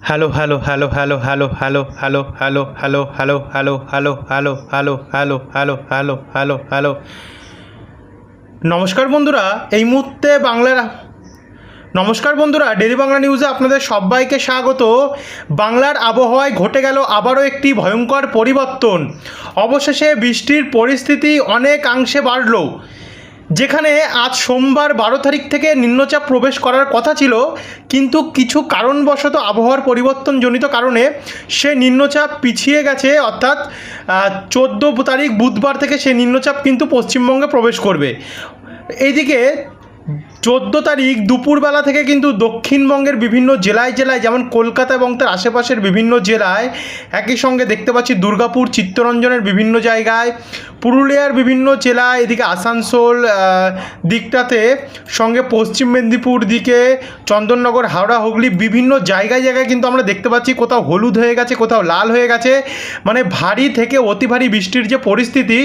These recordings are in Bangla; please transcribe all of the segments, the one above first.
Hello hello hello hello hello hello hello hello hello hello hello hello hello hello hello hello hello hello hello নমস্কার বন্ধুরা এই মুহূর্তে বাংলার নমস্কার বন্ধুরা ডেলি বাংলা নিউজে আপনাদের সবাইকে স্বাগত বাংলার আবহাওয়ায় ঘটে গেল আবারও একটি ভয়ঙ্কর পরিবর্তন অবশেষে বৃষ্টির পরিস্থিতি অনেকাংশে বাড়ল যেখানে আজ সোমবার বারো তারিখ থেকে নিম্নচাপ প্রবেশ করার কথা ছিল, কিন্তু কিছু কারণবশত আবহাওয়ার পরিবর্তনজনিত কারণে সে নিম্নচাপ পিছিয়ে গেছে। অর্থাৎ চোদ্দ তারিখ বুধবার থেকে সে নিম্নচাপ কিন্তু পশ্চিমবঙ্গে প্রবেশ করবে। এইদিকে চোদ্দ তারিখ দুপুরবেলা থেকে কিন্তু দক্ষিণবঙ্গের বিভিন্ন জেলায় জেলায়, যেমন কলকাতা এবং তার আশেপাশের বিভিন্ন জেলায় একই সঙ্গে দেখতে পাচ্ছি দুর্গাপুর, চিত্তরঞ্জনের বিভিন্ন জায়গায়, পুরুলিয়ার বিভিন্ন জেলায়, এদিকে আসানসোল দিকটাতে, সঙ্গে পশ্চিম মেদিনীপুর দিকে, চন্দননগর, হাওড়া, হুগলি বিভিন্ন জায়গায় জায়গায় কিন্তু আমরা দেখতে পাচ্ছি কোথাও হলুদ হয়ে গেছে, কোথাও লাল হয়ে গেছে। মানে ভারী থেকে অতি ভারী বৃষ্টির যে পরিস্থিতি,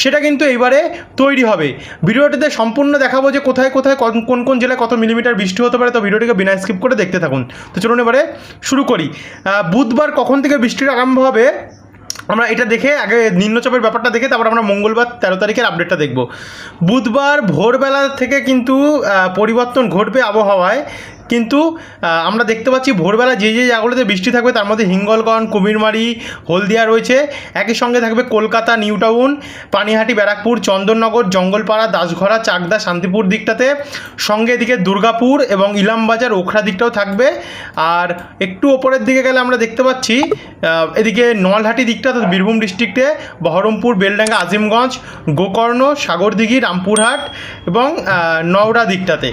সেটা কিন্তু এইবারে তৈরি হবে। ভিডিওটিতে সম্পূর্ণ দেখাবো যে কোথায় কোথায় কোন কোন জেলায় কত মিলিমিটার বৃষ্টি হতে পারে তো ভিডিওটিকে বিনা স্কিপ করে দেখতে থাকুন। তো চলুন এবারে শুরু করি। বুধবার কখন থেকে বৃষ্টির আরম্ভ হবে? আমরা এটা দেখে আগে নিম্নচাপের ব্যাপারটা দেখে তারপর আমরা মঙ্গলবার তেরো তারিখের আপডেটটা দেখব। বুধবার ভোরবেলা থেকে কিন্তু পরিবর্তন ঘটবে আবহাওয়ায়। কিন্তু আমরা দেখতে পাচ্ছি ভোরবেলা যে যে জায়গাগুলোতে বৃষ্টি থাকবে তার মধ্যে হিঙ্গলগঞ্জ, কুমিরমারি, হলদিয়া রয়েছে। একই সঙ্গে থাকবে কলকাতা নিউ টাউন পানিহাটি, ব্যারাকপুর, চন্দননগর, জঙ্গলপাড়া দাসঘরা চাকদা, শান্তিপুর দিকটাতে। সঙ্গে এদিকে দুর্গাপুর এবং ইলামবাজার ওখরা দিকটাও থাকবে। আর একটু ওপরের দিকে গেলে আমরা দেখতে পাচ্ছি এদিকে নলহাটি দিকটা, অর্থাৎ বীরভূম ডিস্ট্রিক্টে, বহরমপুর, বেলডাঙ্গা, আজিমগঞ্জ, গোকর্ণ, সাগরদিঘি, রামপুরহাট এবং নওড়া দিকটাতে।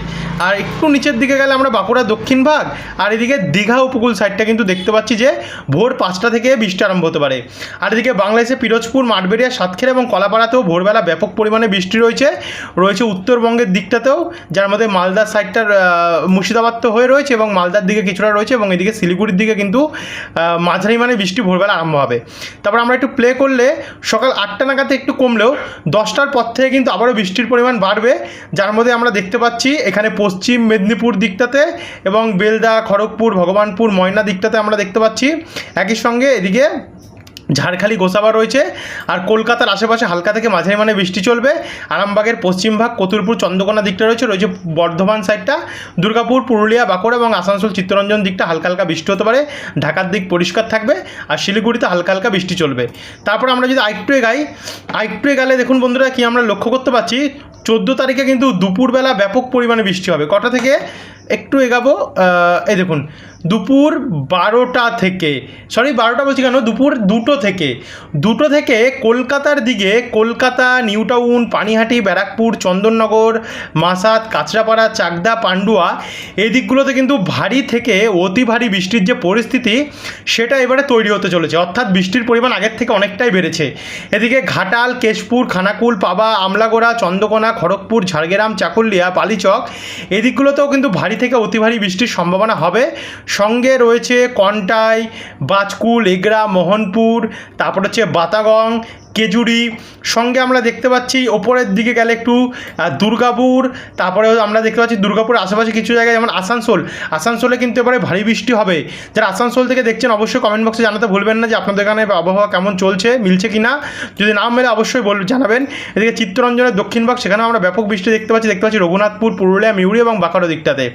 আর একটু নিচের দিকে গেলে আমরা বাঁকুড়া দক্ষিণ ভাগ আর এদিকে দীঘা উপকূল সাইডটা কিন্তু দেখতে পাচ্ছি যে ভোর পাঁচটা থেকে বৃষ্টি আরম্ভ হতে পারে। আর এদিকে বাংলাদেশে পিরোজপুর মাঠবেড়িয়া সাতক্ষীরা এবং কলাপাড়াতেও ভোরবেলা ব্যাপক পরিমাণে বৃষ্টি রয়েছে। রয়েছে উত্তরবঙ্গের দিকটাতেও, যার মধ্যে মালদার সাইডটার মুর্শিদাবাদ তো হয়ে রয়েছে এবং মালদার দিকে কিছুটা রয়েছে এবং এদিকে শিলিগুড়ির দিকে কিন্তু মাঝারি মানে বৃষ্টি ভোরবেলা আরম্ভ হবে। তারপর আমরা একটু প্লে করলে সকাল আটটা নাগাদে একটু কমলেও দশটার পর থেকে কিন্তু আবারও বৃষ্টির পরিমাণ বাড়বে। যার মধ্যে আমরা দেখতে পাচ্ছি এখানে পশ্চিম মেদিনীপুর দিকটাতে এবং বেলদা, খড়গপুর, ভগবানপুর, ময়না দিকটাতে আমরা দেখতে পাচ্ছি। একই সঙ্গে এদিকে ঝাড়খালি, গোসাবা রয়েছে আর কলকাতার আশেপাশে হালকা থেকে মাঝারি মানে বৃষ্টি চলবে। আরামবাগের পশ্চিম ভাগ চন্দ্রকোনা দিকটা রয়েছে রয়েছে বর্ধমান সাইডটা। দুর্গাপুর, পুরুলিয়া, বাঁকুড়া এবং আসানসোল চিত্তরঞ্জন দিকটা হালকা হালকা বৃষ্টি হতে পারে। ঢাকার দিক পরিষ্কার থাকবে আর শিলিগুড়িতে হালকা হালকা বৃষ্টি চলবে। তারপর আমরা যদি আরেকটু এগাই, আরেকটু এগালে দেখুন বন্ধুরা কি আমরা লক্ষ্য করতে পারছি চোদ্দ তারিখে কিন্তু দুপুরবেলা ব্যাপক পরিমাণে বৃষ্টি হবে। কটা থেকে? একটু এগাবো এই দেখুন দুপুর বারোটা থেকে সরি বারোটা বলছি কেন? দুপুর দুটো থেকে। দুটো থেকে কলকাতার দিকে, কলকাতা, নিউ টাউন, পানিহাটি, ব্যারাকপুর, চন্দননগর, মাসাদ, কাঁচরাপাড়া, চাকদা, পান্ডুয়া, এই দিকগুলোতে কিন্তু ভারী থেকে অতি ভারী বৃষ্টির যে পরিস্থিতি, সেটা এবারে তৈরি হতে চলেছে। অর্থাৎ বৃষ্টির পরিমাণ আগের থেকে অনেকটাই বেড়েছে। এদিকে ঘাটাল, কেশপুর, খানাকুল, পাবা, আমলাগোড়া, চন্দ্রকোনা, খড়গপুর, ঝাড়গ্রাম, চাকুলিয়া, পালিচক এদিকগুলোতেও কিন্তু ভারী থেকে অতি ভারী বৃষ্টির সম্ভাবনা হবে। সঙ্গে রয়েছে কন্টাই, বাজকুল, এগরা, মোহনপুর, তারপর হচ্ছে বাতাগং, কেজুরি। সঙ্গে আমরা দেখতে পাচ্ছি ওপরের দিকে গেলে একটু দুর্গাপুর, তারপরে আমরা দেখতে পাচ্ছি দুর্গাপুর আশেপাশে কিছু জায়গায় যেমন আসানসোল। আসানসোলে কিন্তু এবারে ভারী বৃষ্টি হবে। যারা আসানসোল থেকে দেখছেন অবশ্যই কমেন্ট বক্সে জানাতে ভুলবেন না যে আপনাদের এখানে আবহাওয়া কেমন চলছে, মিলছে কি না যদি না মেলে অবশ্যই বল জানাবেন। এদিকে চিত্তরঞ্জনের দক্ষিণ ভাগ, সেখানেও আমরা ব্যাপক বৃষ্টি দেখতে পাচ্ছি। দেখতে পাচ্ছি রঘুনাথপুর, পুরুলিয়া মিউরি এবং বাঁকুড়া দিকটাতে।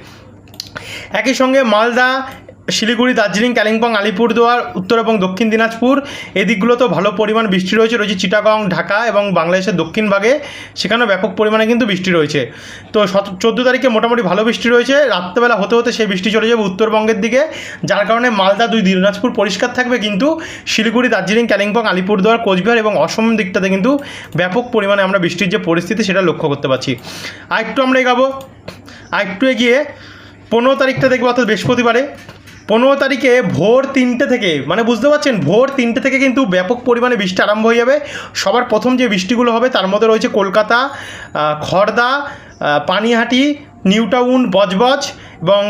একই সঙ্গে মালদা, শিলিগুড়ি, দার্জিলিং, কালিম্পং, আলিপুরদুয়ার, উত্তর এবং দক্ষিণ দিনাজপুর। এই দিকগুলোতেও ভালো পরিমাণ বৃষ্টি রয়েছে রয়েছে চিটাগং, ঢাকা এবং বাংলাদেশের দক্ষিণ ভাগে। সেখানেও ব্যাপক পরিমাণে কিন্তু বৃষ্টি রয়েছে। তো চোদ্দ তারিখে মোটামুটি ভালো বৃষ্টি রয়েছে। রাত্রেবেলা হতে হতে সেই বৃষ্টি চলে যাবে উত্তরবঙ্গের দিকে। যার কারণে মালদা দুই দিনাজপুর পরিষ্কার থাকবে কিন্তু শিলিগুড়ি, দার্জিলিং, কালিম্পং, আলিপুরদুয়ার, কোচবিহার এবং অসম দিকটাতে কিন্তু ব্যাপক পরিমাণে আমরা বৃষ্টির যে পরিস্থিতি সেটা লক্ষ্য করতে পারছি। আর একটু আমরা এগাবো। আর একটু এগিয়ে পনেরো তারিখটা দেখব অর্থাৎ বৃহস্পতিবারে। পনেরো তারিখে ভোর তিনটে থেকে মানে বুঝতে পারছেন, ভোর তিনটে থেকে কিন্তু ব্যাপক পরিমাণে বৃষ্টি আরম্ভ হয়ে যাবে। সবার প্রথম যে বৃষ্টিগুলো হবে, তার মধ্যে রয়েছে কলকাতা খড়দা পানিহাটি নিউ টাউন বজবজ এবং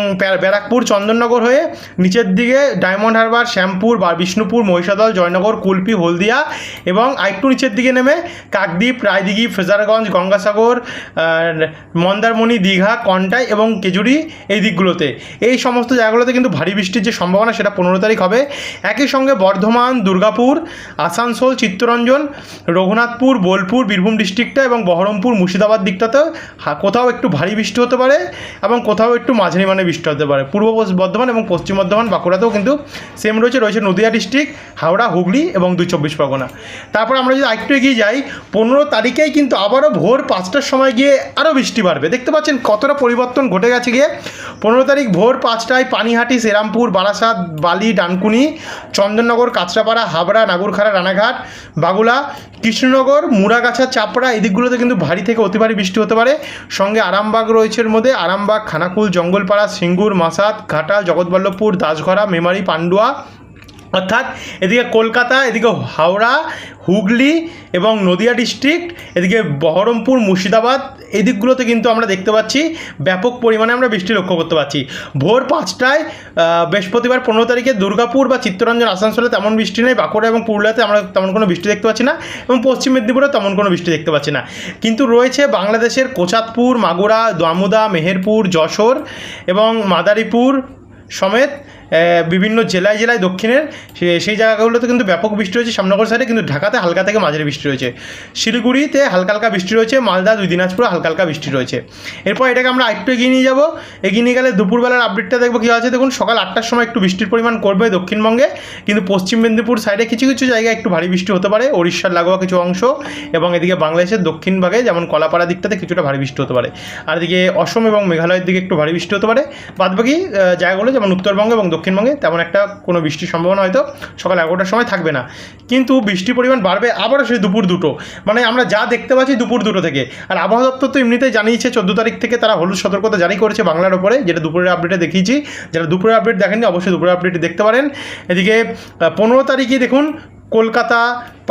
ব্যারাকপুর, চন্দননগর হয়ে নিচের দিকে ডায়মন্ড হারবার, শ্যামপুর, বা বিষ্ণুপুর, মহিষাদল, জয়নগর, কুলপি, হলদিয়া এবং আরেকটু নিচের দিকে নেমে কাকদ্বীপ, রায়দিঘি ফ্রেজারগঞ্জ গঙ্গাসাগর মন্দারমণি, দীঘা, কন্টাই এবং কেজুরি এই দিকগুলোতে। এই সমস্ত জায়গাগুলোতে কিন্তু ভারী বৃষ্টির যে সম্ভাবনা সেটা পনেরো তারিখ হবে। একই সঙ্গে বর্ধমান, দুর্গাপুর, আসানসোল, চিত্তরঞ্জন, রঘুনাথপুর, বোলপুর, বীরভূম ডিস্ট্রিক্টটা এবং বহরমপুর, মুর্শিদাবাদ দিকটাতেও কোথাও একটু ভারী বৃষ্টি হতে পারে এবং কোথাও একটু মাঝারি মানে বৃষ্টি হতে পারে। পূর্ব বর্ধমান এবং পশ্চিম বর্ধমান বাঁকুড়াতেও কিন্তু সেম রয়েছে। রয়েছে নদিয়া ডিস্ট্রিক্ট হাওড়া, হুগলি এবং দুই চব্বিশ পরগনা। তারপর আমরা যদি আরেকটু এগিয়ে যাই, পনেরো তারিখেই কিন্তু আবারও ভোর পাঁচটার সময় গিয়ে আরও বৃষ্টি বাড়বে। দেখতে পাচ্ছেন কতটা পরিবর্তন ঘটে গেছে গিয়ে। পনেরো তারিখ ভোর পাঁচটায় পানিহাটি সেরামপুর বারাসাত, বালি, ডানকুনি, চন্দননগর, কাঁচরাপাড়া, হাবড়া, নাগরখাড়া, রানাঘাট, বাগুলা, কৃষ্ণনগর, মুড়াগাছা, চাপড়া এই দিকগুলোতে কিন্তু ভারী থেকে অতি ভারী বৃষ্টি হতে পারে। সঙ্গে আরামবাগ রয়েছে এর মধ্যে আরামবাগ খানাকুল জঙ্গলপাড়া সিঙ্গুর মাসাদ ঘাটাল জগৎবল্লভপুর দাসঘরা মেমারি পান্ডুয়া অর্থাৎ এদিকে কলকাতা, এদিকে হাওড়া, হুগলি এবং নদিয়া ডিস্ট্রিক্ট এদিকে বহরমপুর, মুর্শিদাবাদ, এই দিকগুলোতে কিন্তু আমরা দেখতে পাচ্ছি ব্যাপক পরিমাণে আমরা বৃষ্টি লক্ষ্য করতে পারছি ভোর পাঁচটায় বৃহস্পতিবার পনেরো তারিখে দুর্গাপুর বা চিত্তরঞ্জন আসানসোলে তেমন বৃষ্টি নেই। বাঁকুড়া এবং পুরুলিয়াতে আমরা তেমন কোনো বৃষ্টি দেখতে পাচ্ছি না এবং পশ্চিম মেদিনীপুরে তেমন কোনো বৃষ্টি দেখতে পাচ্ছি না। কিন্তু রয়েছে বাংলাদেশের কোচাতপুর মাগুরা, দামোদা, মেহেরপুর, যশোর এবং মাদারীপুর সমেত বিভিন্ন জেলায় জেলায় দক্ষিণের সেই জায়গাগুলোতে কিন্তু ব্যাপক বৃষ্টি রয়েছে শ্যামনগর সাইডে কিন্তু ঢাকাতে হালকা থেকে মাঝারি বৃষ্টি রয়েছে। শিলিগুড়িতে হালকা হালকা বৃষ্টি রয়েছে। মালদা, দুই দিনাজপুরে হালকা হালকা বৃষ্টি রয়েছে। এরপর এটাকে আমরা একটু এগিয়ে নিয়ে যাব। এগিয়ে নিয়ে গেলে দুপুরবেলার আপডেটটা দেখব কী আছে। দেখুন, সকাল আটটার সময় একটু বৃষ্টির পরিমাণ করবে দক্ষিণবঙ্গে। কিন্তু পশ্চিম মেদিনীপুর সাইডে কিছু কিছু জায়গায় একটু ভারী বৃষ্টি হতে পারে। ওড়িশার লাগোয়া কিছু অংশ এবং এদিকে বাংলাদেশের দক্ষিণ ভাগে যেমন কলাপাড়া দিকটাতে কিছুটা ভারী বৃষ্টি হতে পারে। আর এদিকে অসম এবং মেঘালয়ের দিকে একটু ভারী বৃষ্টি হতে পারে। বাদবাকি জায়গাগুলো যেমন উত্তরবঙ্গ এবং দক্ষিণবঙ্গে তেমন একটা কোনো বৃষ্টির সম্ভাবনা হয়তো সকাল এগারোটার সময় থাকবে না। কিন্তু বৃষ্টির পরিমাণ বাড়বে আবারও সেই দুপুর দুটো। মানে আমরা যা দেখতে পাচ্ছি দুপুর দুটো থেকে। আর আবহাওয়া দপ্তর তো এমনিতেই জানিয়েছে চোদ্দ তারিখ থেকে তারা হলুদ সতর্কতা জারি করেছে বাংলার ওপরে, যেটা দুপুরের আপডেটে দেখিয়েছি। যারা দুপুরের আপডেট দেখেননি, অবশ্যই দুপুরের আপডেট দেখতে পারেন। এদিকে পনেরো তারিখে দেখুন, কলকাতা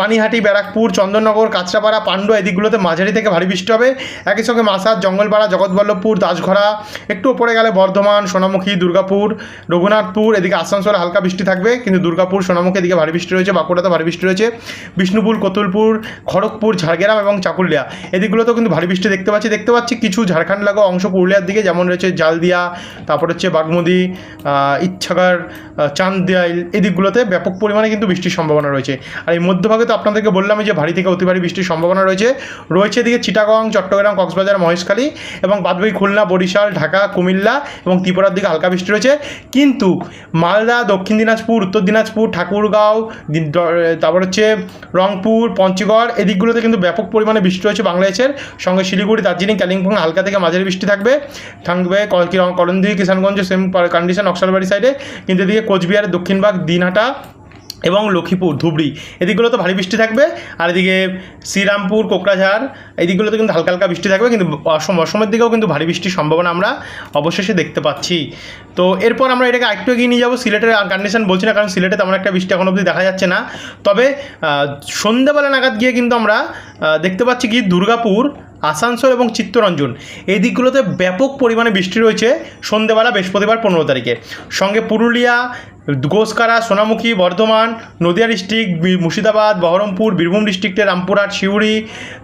পানিহাটি, ব্যারাকপুর, চন্দননগর, কাঁচরাপাড়া পাণ্ডু এদিকগুলোতে মাঝারি থেকে ভারী বৃষ্টি হবে। একই সঙ্গে মাসাদ জঙ্গলপাড়া, জগৎবল্লভপুর, দাসঘরা, একটু ওপরে গেলে বর্ধমান, সোনামুখী, দুর্গাপুর, রঘুনাথপুর, এদিকে আসানসোলে হালকা বৃষ্টি থাকবে, কিন্তু দুর্গাপুর, সোনামুখী এদিকে ভারী বৃষ্টি রয়েছে, বাঁকুড়াতে ভারী বৃষ্টি রয়েছে। বিষ্ণুপুর, কতুলপুর, খড়গপুর, ঝাড়গ্রাম এবং চাকুলিয়া এদিকগুলোতেও কিন্তু ভারী বৃষ্টি দেখতে পাচ্ছি। দেখতে পাচ্ছি কিছু ঝাড়খণ্ড লাগোয়া অংশ পুরুলিয়ার দিকে, যেমন রয়েছে জালদিয়া, তারপর হচ্ছে বাগমুদি ইচ্ছাগার চান্দিয়াইল এই দিকগুলোতে ব্যাপক পরিমাণে কিন্তু বৃষ্টির সম্ভাবনা রয়েছে। আর এই মধ্যভাগে তো আপনাদেরকে বললাম যে ভারী থেকে অতি ভারী বৃষ্টির সম্ভাবনা রয়েছে। রয়েছে এদিকে চিটাগং, চট্টগ্রাম, কক্সবাজার, মহেশখালী এবং বাদবাকি খুলনা, বরিশাল, ঢাকা, কুমিল্লা এবং ত্রিপুরার দিকে হালকা বৃষ্টি রয়েছে। কিন্তু মালদা, দক্ষিণ দিনাজপুর, উত্তর দিনাজপুর, ঠাকুরগাঁও তারপর হচ্ছে রংপুর, পঞ্চগড় এদিকগুলোতে কিন্তু ব্যাপক পরিমাণে বৃষ্টি রয়েছে বাংলাদেশের। সঙ্গে শিলিগুড়ি, দার্জিলিং, কালিম্পং হালকা থেকে মাঝারি বৃষ্টি থাকবে। থাকবে ক- কি- করণদিঘি কিষানগঞ্জ, সেম কন্ডিশন নকশালবাড়ি সাইডে কিন্তু এদিকে কোচবিহারের দক্ষিণভাগ দিনহাটা এবং লক্ষ্মীপুর, ধুবড়ি। এদিকগুলোতে ভারী বৃষ্টি থাকবে, আর এদিকে শ্রীরামপুর, কোকরাঝাড় এই দিকগুলোতে কিন্তু হালকা হালকা বৃষ্টি থাকবে, কিন্তু অসম, অসমের দিকেও কিন্তু ভারী বৃষ্টির সম্ভাবনা আমরা অবশেষে দেখতে পাচ্ছি। তো এরপর আমরা এটাকে আরেকটু এগিয়ে নিয়ে যাব, সিলেটের কন্ডিশন বলছি না, কারণ সিলেটে তেমন একটা বৃষ্টি এখন অবধি দেখা যাচ্ছে না। তবে সন্ধ্যাবেলা নাগাদ গিয়ে কিন্তু আমরা দেখতে পাচ্ছি কি, দুর্গাপুর আসানসোল এবং চিত্তরঞ্জন। এই দিকগুলোতে ব্যাপক পরিমাণে বৃষ্টি রয়েছে সন্ধেবেলা বৃহস্পতিবার পনেরো তারিখে। সঙ্গে পুরুলিয়া, গোসকারা, সোনামুখী, বর্ধমান, নদিয়া ডিস্ট্রিক্ট মুর্শিদাবাদ, বহরমপুর, বীরভূম ডিস্ট্রিক্টে রামপুরহাট সিউড়ি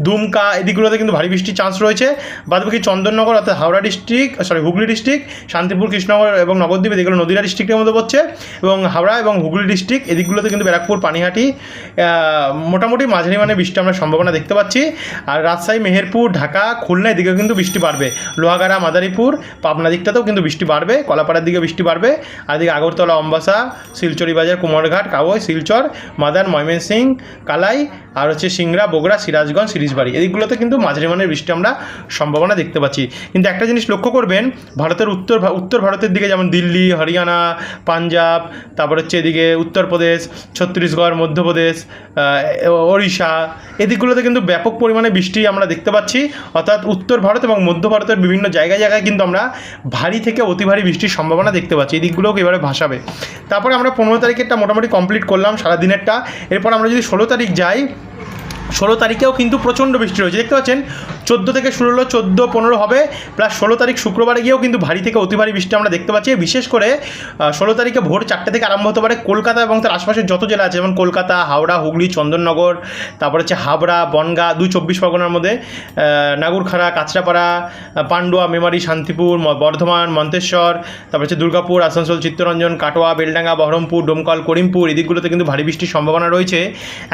দুমকা এই দিকগুলোতে কিন্তু ভারী বৃষ্টির চান্স রয়েছে। বাদবাকি চন্দননগর অর্থাৎ Howrah district sorry Hooghly district, Shantipur, Krishnanagar এবং নবদ্বীপ, এদিকগুলো নদিয়া ডিস্ট্রিক্টের মধ্যে পড়ছে এবং হাওড়া এবং হুগলি ডিস্ট্রিক্ট, এদিকগুলোতে কিন্তু ব্যারাকপুর, পানিহাটি মোটামুটি মাঝারি মানে বৃষ্টি আমরা সম্ভাবনা দেখতে পাচ্ছি। আর রাজশাহী, মেহেরপুর ঢাকা, খুলনা, এদিকেও কিন্তু বৃষ্টি বাড়বে। লোহাগাড়া, মাদারীপুর, পাবনা দিকটাতেও কিন্তু বৃষ্টি বাড়বে, কলাপাড়ার দিকে বৃষ্টি বাড়বে। আর এদিকে আগরতলা, অম্বাসা শিলচরি বাজার কুমারঘাট কাগজ শিলচর, মাদার ময়মনসিং কালাই, আর হচ্ছে সিংড়া, বগুড়া, সিরাজগঞ্জ, সিরিজবাড়ি। এদিকগুলোতে কিন্তু মাঝারি মানের বৃষ্টি আমরা সম্ভাবনা দেখতে পাচ্ছি। কিন্তু একটা জিনিস লক্ষ্য করবেন, ভারতের উত্তর উত্তর ভারতের দিকে যেমন দিল্লি, হরিয়ানা, পাঞ্জাব, তারপর হচ্ছে এদিকে উত্তরপ্রদেশ, ছত্তিশগড়, মধ্যপ্রদেশ ওড়িশা, এদিকগুলোতে কিন্তু ব্যাপক পরিমাণে বৃষ্টি আমরা দেখতে পাচ্ছি। অর্থাৎ উত্তর ভারত এবং মধ্য ভারতের বিভিন্ন জায়গায় জায়গায় কিন্তু আমরা ভারী থেকে অতি ভারী বৃষ্টির সম্ভাবনা দেখতে পাচ্ছি। এই দিকগুলোকে এবারে ভাসাবে। তারপরে আমরা পনেরো তারিখেরটা মোটামুটি কমপ্লিট করলাম সারাদিনেরটা। এরপর আমরা যদি ষোলো তারিখ যাই ষোলো তারিখেও কিন্তু প্রচণ্ড বৃষ্টি রয়েছে। দেখতে পাচ্ছেন, চোদ্দ থেকে হলো, চোদ্দ, পনেরো হবে, প্লাস ষোলো তারিখ শুক্রবারে গিয়েও কিন্তু ভারী থেকে অতি ভারী বৃষ্টি আমরা দেখতে পাচ্ছি। বিশেষ করে ষোলো তারিখে ভোর চারটে থেকে আরম্ভ হতে পারে কলকাতা এবং তার আশপাশের যত জেলা আছে, যেমন কলকাতা, হাওড়া, হুগলি, চন্দননগর, তারপর হচ্ছে হাবড়া, বনগা, দুই চব্বিশ পরগনার মধ্যে নাগুরখাড়া কাঁচরাপাড়া, পান্ডুয়া, মেমারি, শান্তিপুর বর্ধমান, মন্তেশ্বর, তারপর হচ্ছে দুর্গাপুর, আসানসোল, চিত্তরঞ্জন, কাটোয়া, বেলডাঙ্গা, বহরমপুর, ডোমকল, করিমপুর, এই দিকগুলোতে কিন্তু ভারী বৃষ্টির সম্ভাবনা রয়েছে।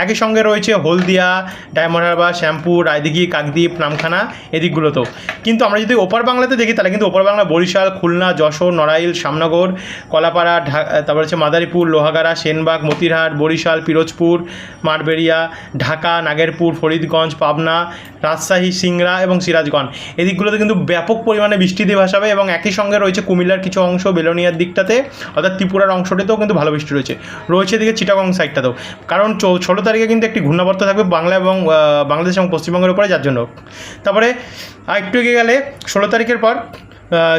একই সঙ্গে রয়েছে হলদিয়া ডায়মন্ড হারবার শ্যামপুর রায়দিঘি, কাকদ্বীপ, নামখানা এদিকগুলোতেও। কিন্তু আমরা যদি ওপার বাংলাতে দেখি, তাহলে কিন্তু ওপার বাংলা বরিশাল, খুলনা, যশোর, নড়াইল, শ্যামনগর, কলাপাড়া, ঢা, তারপর হচ্ছে মাদারীপুর, লোহাগাড়া, সেনবাগ, মতিরহাট, বরিশাল, পিরোজপুর মাঠবেড়িয়া ঢাকা, নাগেরপুর, ফরিদগঞ্জ, পাবনা, রাজশাহী, সিংড়া এবং সিরাজগঞ্জ। এদিকগুলোতে কিন্তু ব্যাপক পরিমাণে বৃষ্টি দিয়ে ভাসাবে এবং একই সঙ্গে রয়েছে কুমিল্লার কিছু অংশ বেলোনিয়ার দিকটাতে, অর্থাৎ ত্রিপুরার অংশটাতেও কিন্তু ভালো বৃষ্টি রয়েছে। রয়েছে এদিকে চিটাগং সাইডটাতেও কারণ ষোলো তারিখে কিন্তু একটি ঘূর্ণাবর্ত থাকবে বাংলা এবং বাংলাদেশ এবং পশ্চিমবঙ্গের উপরে যার জন্য তারপরে আরেকটু এগিয়ে গেলে ষোলো তারিখের পর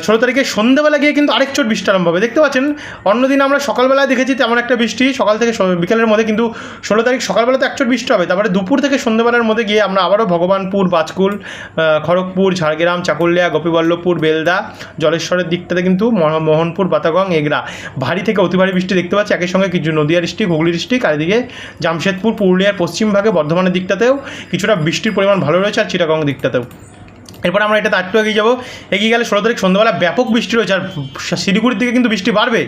ষোলো তারিখে সন্ধ্যেবেলা গিয়ে কিন্তু আরেক চোট বৃষ্টি আরম্ভ হবে। দেখতে পাচ্ছেন, অন্যদিন আমরা সকালবেলায় দেখেছি তেমন একটা বৃষ্টি। সকাল থেকে বিকেলের মধ্যে কিন্তু ষোলো তারিখ সকালবেলাতে এক চোট বৃষ্টি হবে। তারপরে দুপুর থেকে সন্ধ্যেবেলার মধ্যে গিয়ে আমরা আবারও ভগবানপুর বাজকুল খড়গপুর, ঝাড়গ্রাম, চাকুলিয়া, গোপীবল্লভপুর, বেলদা, জলেশ্বরের দিকটাতে কিন্তু মোহনপুর বাতাগং এগরা ভারী থেকে অতি ভারী বৃষ্টি দেখতে পাচ্ছি। একই সঙ্গে কিছু নদিয়া ডিস্ট্রিক্ট, হুগলি ডিস্ট্রিক্ট, আর এদিকে জামশেদপুর, পুরুলিয়ার পশ্চিম ভাগে, বর্ধমানের দিকটাতেও কিছুটা বৃষ্টির পরিমাণ ভালো রয়েছে আর চিটাগং দিকটাতেও। এরপর আমরা এটা একটু এগিয়ে যাব। এগিয়ে গেলে ষোলো তারিখ সন্ধ্যাবেলা ব্যাপক বৃষ্টি রয়েছে, আর শিলিগুড়ির দিকে কিন্তু বৃষ্টি বাড়বে।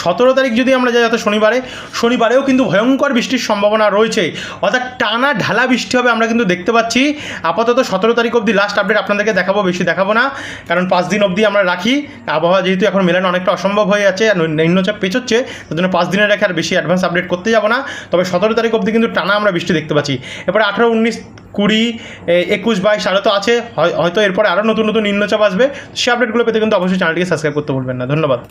সতেরো তারিখ যদি আমরা যাই অর্থাৎ শনিবারে, শনিবারেও কিন্তু ভয়ঙ্কর বৃষ্টির সম্ভাবনা রয়েছে। অর্থাৎ টানা ঢালা বৃষ্টি হবে আমরা কিন্তু দেখতে পাচ্ছি। আপাতত সতেরো তারিখ অবধি লাস্ট আপডেট আপনাদেরকে দেখাবো, বেশি দেখাবো না। কারণ পাঁচ দিন অবধি আমরা রাখি। আবহাওয়া যেহেতু এখন মেলানো অনেকটা অসম্ভব হয়ে যাচ্ছে আর নিম্নচাপ পেছোচ্ছে তার জন্য পাঁচ দিনের রেখে আর বেশি অ্যাডভান্স আপডেট করতে যাব না। তবে সতেরো তারিখ অবধি কিন্তু টানা আমরা বৃষ্টি দেখতে পাচ্ছি। এরপরে আঠারো, উনিশ কুড়ি একুশ বাইশ আরও তো আছে, হয়- হয়তো এরপরে আরও নতুন নতুন নিম্নচাপ আসবে, সে আপডেটগুলো পেতে কিন্তু অবশ্যই চ্যানেলটিকে সাবস্ক্রাইব করতে ভুলবেন না, ধন্যবাদ।